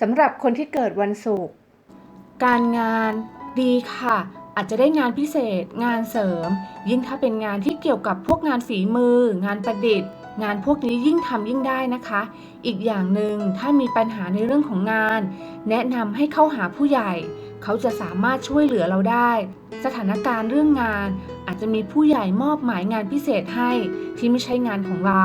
สำหรับคนที่เกิดวันศุกร์การงานดีค่ะ อาจจะได้งานพิเศษ งานเสริม ยิ่งถ้าเป็นงานที่เกี่ยวกับพวกงานฝีมือ งานประดิษฐ์ งานพวกนี้ยิ่งทำยิ่งได้นะคะ อีกอย่างหนึ่งถ้ามีปัญหาในเรื่องของงาน แนะนำให้เข้าหาผู้ใหญ่ เขาจะสามารถช่วยเหลือเราได้ สถานการณ์เรื่องงาน อาจจะมีผู้ใหญ่มอบหมายงานพิเศษให้ที่ไม่ใช่งานของเรา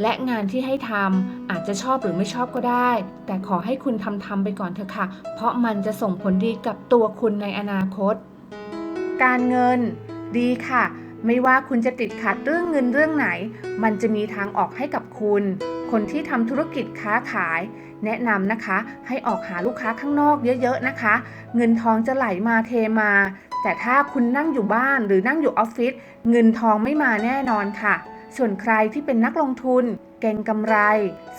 และงานที่ให้ทำอาจจะชอบหรือไม่ชอบก็ได้ แต่ขอให้คุณทำทำไปก่อนเถอะค่ะ เพราะมันจะส่งผลดีกับตัวคุณในอนาคต การเงินดีค่ะ ไม่ว่าคุณจะติดขัดเรื่องเงินเรื่องไหน มันจะมีทางออกให้กับคุณ คนที่ทำธุรกิจค้าขาย แนะนำนะคะ ให้ออกหาลูกค้าข้างนอกเยอะๆนะคะ เงินทองจะไหลมาเทมา แต่ถ้าคุณนั่งอยู่บ้านหรือนั่งอยู่ออฟฟิศเงินทองไม่มาแน่นอนค่ะ ส่วนใครที่เป็นนักลงทุน เก่งกำไร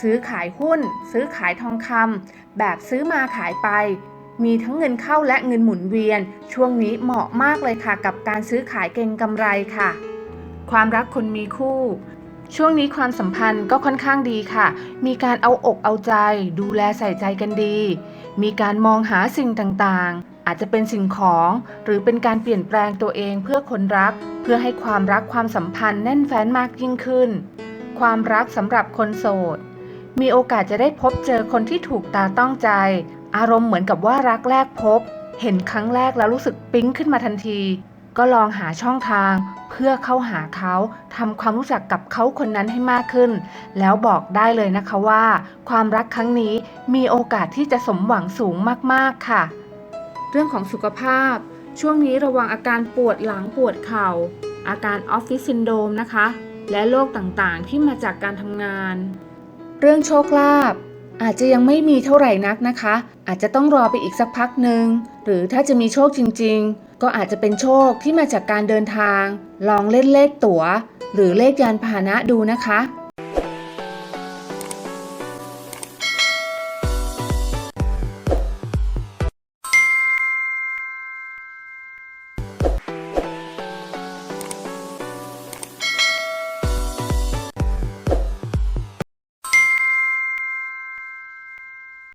ซื้อขายหุ้น ซื้อขายทองคำแบบซื้อมาขายไป มีทั้งเงินเข้าและเงินหมุนเวียน ช่วงนี้เหมาะมากเลยค่ะ กับการซื้อขายเก่งกำไรค่ะ ความรักคนมีคู่ช่วงนี้ความสัมพันธ์ก็ค่อนข้างดีค่ะ มีการเอาอกเอาใจ ดูแลใส่ใจกันดี มีการมองหาสิ่งต่างๆ อาจจะเป็นสิ่งของ หรือเป็นการเปลี่ยนแปลงตัวเองเพื่อคนรัก เพื่อให้ความรักความสัมพันธ์แน่นแฟ้นมากยิ่งขึ้น ความรักสำหรับคนโสด มีโอกาสจะได้พบเจอคนที่ถูกตาต้องใจ อารมณ์เหมือนกับว่ารักแรกพบ เห็นครั้งแรกแล้วรู้สึกปิ๊งขึ้นมาทันที ก็ลองหาช่องทาง เพื่อเข้าหาเขาทำความรู้จักกับเขาคนนั้นให้มากขึ้น แล้วบอกได้เลยนะคะว่า ความรักครั้งนี้มีโอกาสที่จะสมหวังสูงมากๆค่ะ เรื่องของสุขภาพ ช่วงนี้ระวังอาการปวดหลังปวดเข่า อาการออฟฟิศซินโดมนะคะ และโรคต่างๆ ที่มาจากการทำงาน เรื่องโชคลาภอาจจะยังไม่มีเท่าไหร่นักนะคะ อาจจะต้องรอไปอีกสักพักหนึ่ง หรือถ้าจะมีโชคจริง ๆ ก็อาจจะเป็นโชคที่มาจากการเดินทาง ลองเล่นเลขตั๋ว หรือเลขยานพาหนะดูนะคะ